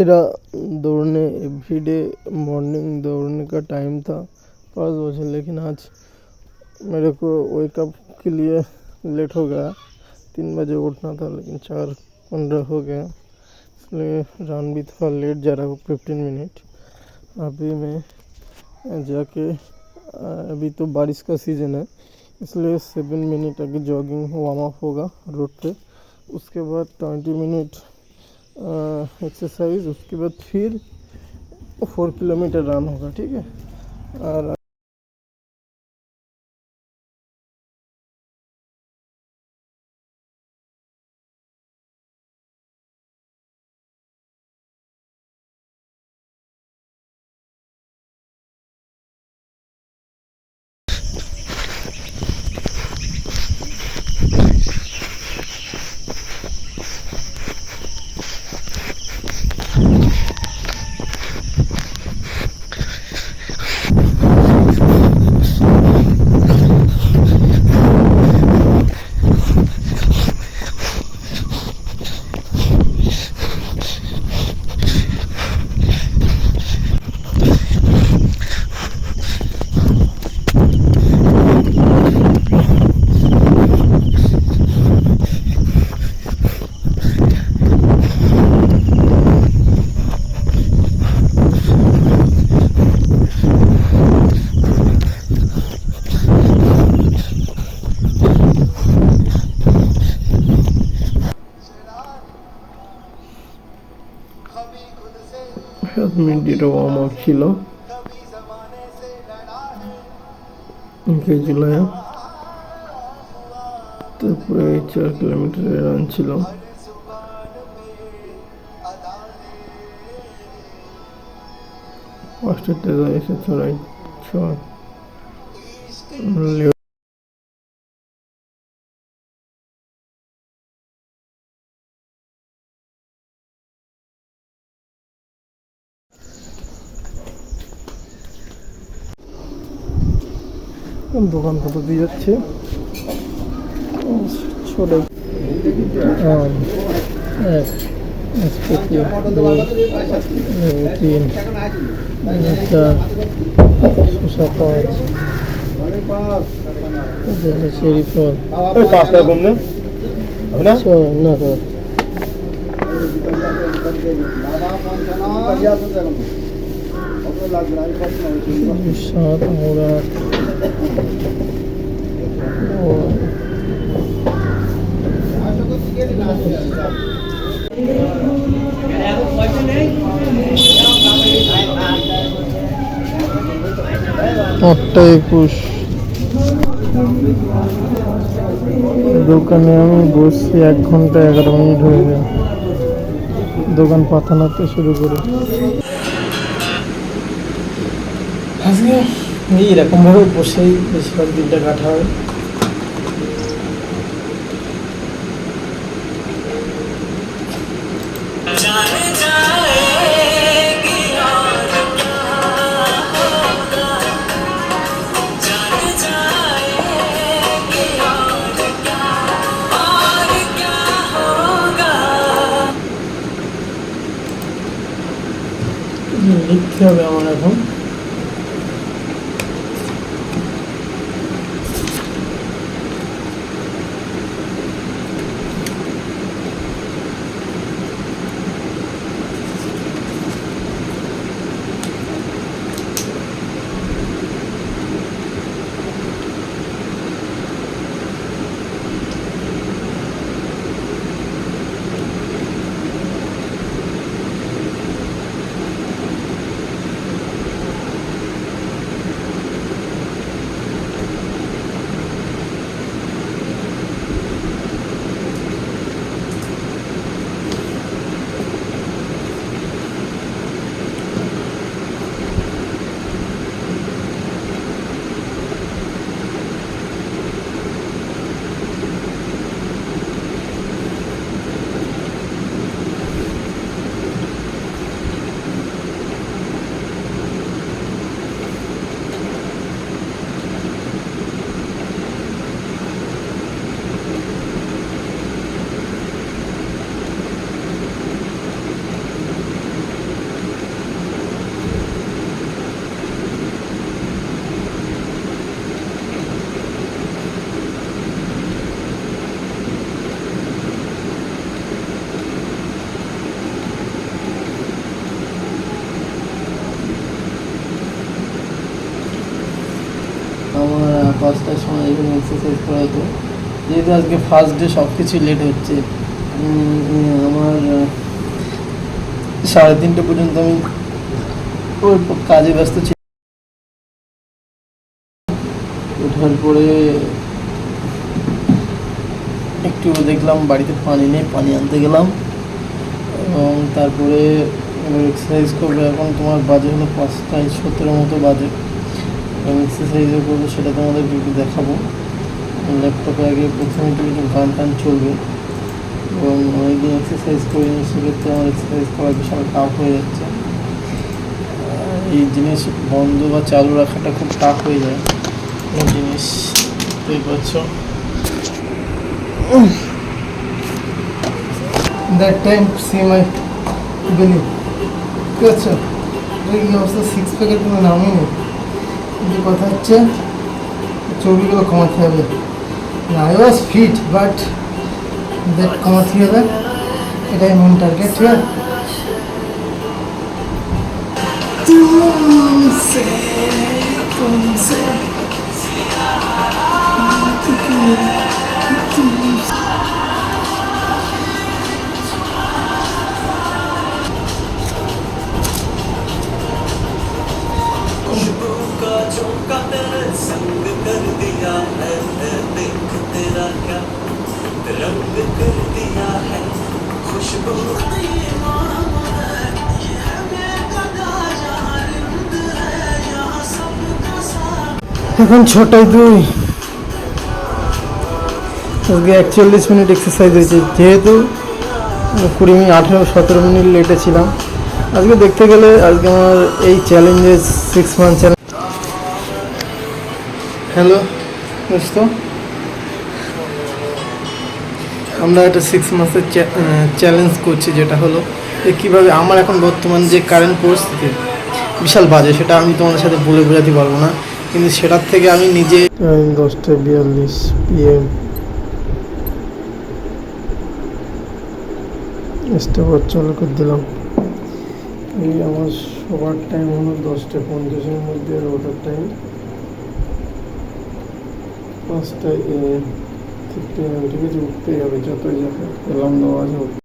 मेरा दौड़ने everyday morning दौड़ने का टाइम था, पाँच बजे, लेकिन आज मेरे को वेकअप के लिए लेट हो गया। तीन बजे उठना था, लेकिन चार पंद्रह हो गया इसलिए रन भी थोड़ा लेट जा रहा है फिफ्टीन मिनट अभी मैं जाके, अभी तो बारिश का सीज़न है, इसलिए सेवन मिनट आगे जॉगिंग वार्म अप होगा रोड पे। उसके बाद ट्वेंटी मिनट एक्सरसाइज उसके बाद फिर फोर किलोमीटर रन होगा ठीक है? और সাত ওয়ার্ম আপ ছিল চলে তারপরে চার কিলোমিটারের রান ছিল। পাঁচটাতে এসে ছড়াই ছয়। দোকান কত দিয়ে যাচ্ছে ছোট আম এক এসপেসি দুই এই তিন এই চার শসা পাঁচ এখানে চেরি ফল পাঁচটা কম না হবে না ছয় নাগাদ সাত আর আট নয় একুশ। দোকানে আমি বসছি এক ঘণ্টা এগারো মিনিট হয়ে যায় দোকান পাতানোতে শুরু করে। আজকে এই এরকমভাবে বসেই বেশিরভাগ দিনটা কাটা হয় লিখতে হবে আমার এখন। পাঁচটার সময় এখানে এক্সারসাইজ করা হতো। যেহেতু আজকে ফার্স্ট ডে সব কিছু লেট হচ্ছে আমার সাড়ে তিনটে পর্যন্ত আমি কাজে ব্যস্ত ছিল ওঠার পরে একটু দেখলাম বাড়িতে পানি নেই, পানি আনতে গেলাম। এবং তারপরে এক্সারসাইজ করব। এখন তোমার বাজে হলো পাঁচটায় সতেরো মতো বাজে। এবং এক্সারসাইজও করব, সেটা তোমাদেরকে একটু দেখাবো। ল্যাপটপে আগে প্রথমে একটু গান টান চলবে। এবং অনেকদিন এক্সারসাইজ করিনি, সেক্ষেত্রে আমার এক্সারসাইজ করা বিশাল টাফ হয়ে যাচ্ছে। এই জিনিস বন্ধ বা চালু রাখাটা খুব টাফ হয়ে যায়। এই জিনিস বুঝতেই পারছ that time see my belly ঠিক আছে? এই অবস্থা সিক্স প্যাকের কোনো নামই নেই। কিন্তু কথা হচ্ছে চর্বিগুলো কমাতে হবে I was fit but that কমাতে হবে এটাই মেন টার্গেট ঠিক আছে? তুমসে তুমসে झोंका तेरे संग कर दिया है देख तेरा क्या रंग कर दिया है खुशबू এখন ছটায় দুই আজকে একচল্লিশ মিনিট এক্সারসাইজ হয়েছে যেহেতু কুড়ি মিনিট আঠেরো সতেরো মিনিট লেটে ছিলাম আজকে দেখতে গেলে আজকে আমার এই চ্যালেঞ্জের সিক্স মান্থ চ্যালেঞ্জ হ্যালো, দোস্ত। আমরা একটা সিক্স মাসের চ্যালেঞ্জ করছি, যেটা হলো যে কীভাবে আমার এখন বর্তমান যে কারেন্ট পরিস্থিতি বিশাল বাজে, সেটা আমি তোমাদের সাথে বলে বোঝাতে পারব না। কিন্তু সেটার থেকে আমি নিজে দশটা বিয়াল্লিশ পিএম স্টেপ চালু করে দিলাম। এই আমার সবার টাইম হলো দশটা পঞ্চাশের মধ্যে ওটার টাইম পাঁচটা এম ঠিক আছে উঠতেই হবে যতই যাবে এলাম দেওয়া উঠতে